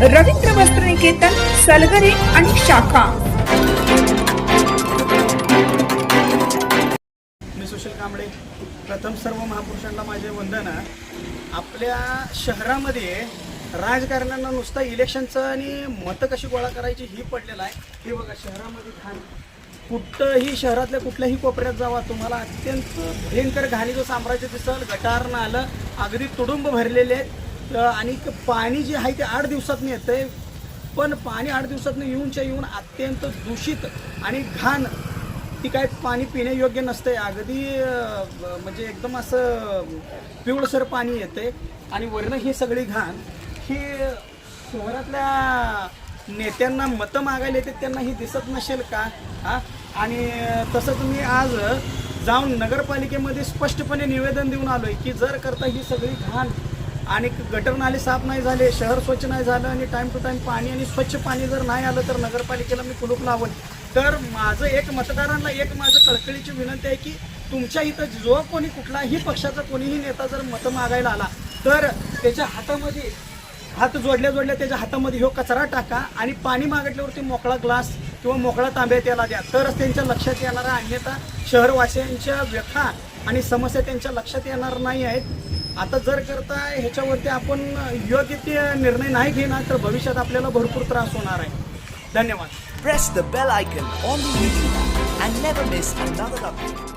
रवींद्र वस्त्र निकेतन सलगरे आणि शाखा. मी सुशील कांबळे प्रथम सर्व महापुरुषांना माझे वंदन. आपल्या शहरामध्ये राजकारण्यांना नुसतं इलेक्शनचं आणि मतं कशी गोळा करायची ही पडलेलं आहे. हे बघा शहरामध्ये घाण. कुठंही शहरातल्या कुठल्याही कोपऱ्यात जावा तुम्हाला अत्यंत भयंकर घाणीचं साम्राज्य दिसल गटारनं आलं अगदी तुडुंब भरलेले आहेत. आणि पाणी जे आहे ते आठ दिवसातून येतं आहे पण पाणी आठ दिवसातनं येऊनच्या येऊन अत्यंत दूषित आणि घाण. ती काय पाणी पिण्यायोग्य नसतंय. अगदी म्हणजे एकदम असं पिवळसर पाणी येते आणि वरनं ही सगळी घाण. ही शहरातल्या नेत्यांना मतं मागायला येते त्यांना ही दिसत नसेल का? हा? आणि तसं तुम्ही आज जाऊन नगरपालिकेमध्ये स्पष्टपणे निवेदन देऊन आलो आहे की जर करता ही सगळी घाण आणि गटर नाले साफ नाही झाले शहर स्वच्छ नाही झालं आणि टाइम टू टाइम पाणी आणि स्वच्छ पाणी जर नाही आलं तर नगरपालिकेला मी कुलूप लावल. तर माझं एक मतदारांना एक माझं कळकळीची विनंती आहे की तुमच्या इथं जो कोणी कुठलाही पक्षाचा कोणीही नेता जर मतं मागायला आला तर त्याच्या हातामध्ये हात जोडल्या जोडल्या त्याच्या हातामध्ये ह्यो कचरा टाका आणि पाणी मागितल्यावरती मोकळा ग्लास किंवा मोकळा तांब्या त्याला द्या. तरच त्यांच्या लक्षात येणारा अन्यथा शहरवासियांच्या व्यथा आणि समस्या त्यांच्या लक्षात येणार नाही आहेत. आता जर करता ह्याच्यावरती आपण योग्य ते निर्णय नाही घेणार तर भविष्यात आपल्याला भरपूर त्रास होणार आहे धन्यवाद press the bell icon on the YouTube app and never miss another update.